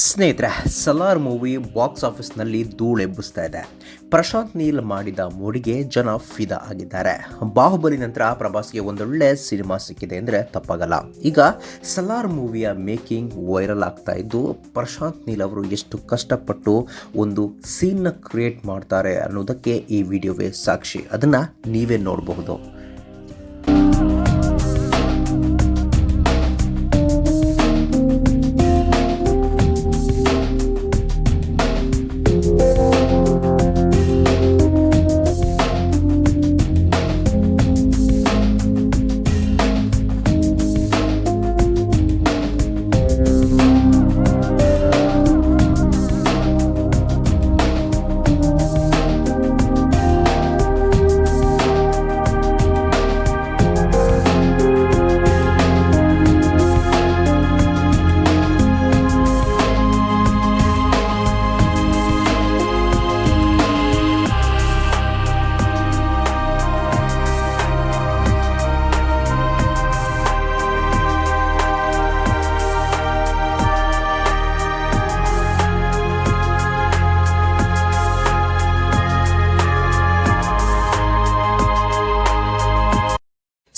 ಸ್ನೇಹಿತರೆ, Salaar movie box ಆಫೀಸ್ನಲ್ಲಿ ಧೂಳೆಬ್ಬಿಸ್ತಾ ಇದೆ. ಪ್ರಶಾಂತ್ ನೀಲ್ ಮಾಡಿದ ಮೂಡಿಗೆ ಜನ ಫಿದಾ ಆಗಿದ್ದಾರೆ. ಬಾಹುಬಲಿ ನಂತರ ಪ್ರಭಾಸ್ಗೆ ಒಂದೊಳ್ಳೆ ಸಿನಿಮಾ ಸಿಕ್ಕಿದೆ ಅಂದರೆ ತಪ್ಪಾಗಲ್ಲ. ಈಗ ಸಲಾರ್ ಮೂವಿಯ ಮೇಕಿಂಗ್ ವೈರಲ್ ಆಗ್ತಾ ಇದ್ದು, ಪ್ರಶಾಂತ್ ನೀಲ್ ಅವರು ಎಷ್ಟು ಕಷ್ಟಪಟ್ಟು ಒಂದು ಸೀನ್ನ ಕ್ರಿಯೇಟ್ ಮಾಡ್ತಾರೆ ಅನ್ನೋದಕ್ಕೆ ಈ ವಿಡಿಯೋವೇ ಸಾಕ್ಷಿ. ಅದನ್ನು ನೀವೇ ನೋಡಬಹುದು.